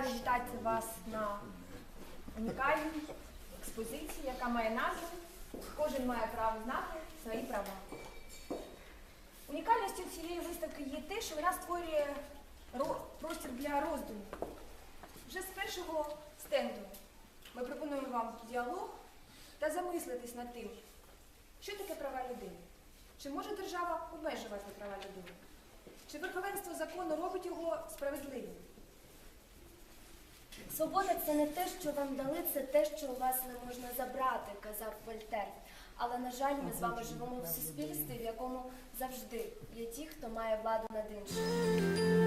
раді вітати вас на унікальній експозиції, яка має назву Кожен має право знати свої права. Унікальністю цієї виставки є те, що вона створює простір для роздуму. Вже з першого стенду ми пропонуємо вам діалог та замислитись над тим, що таке права людини. Чи може держава обмежувати права людини? Чи верховенство закону робить його справедливим? Свобода це не те, що вам дали, це те, що у вас не можна забрати, казав Вольтер. Але, на жаль, ми з вами живемо в суспільстві, в якому завжди є ті, хто має владу над іншими.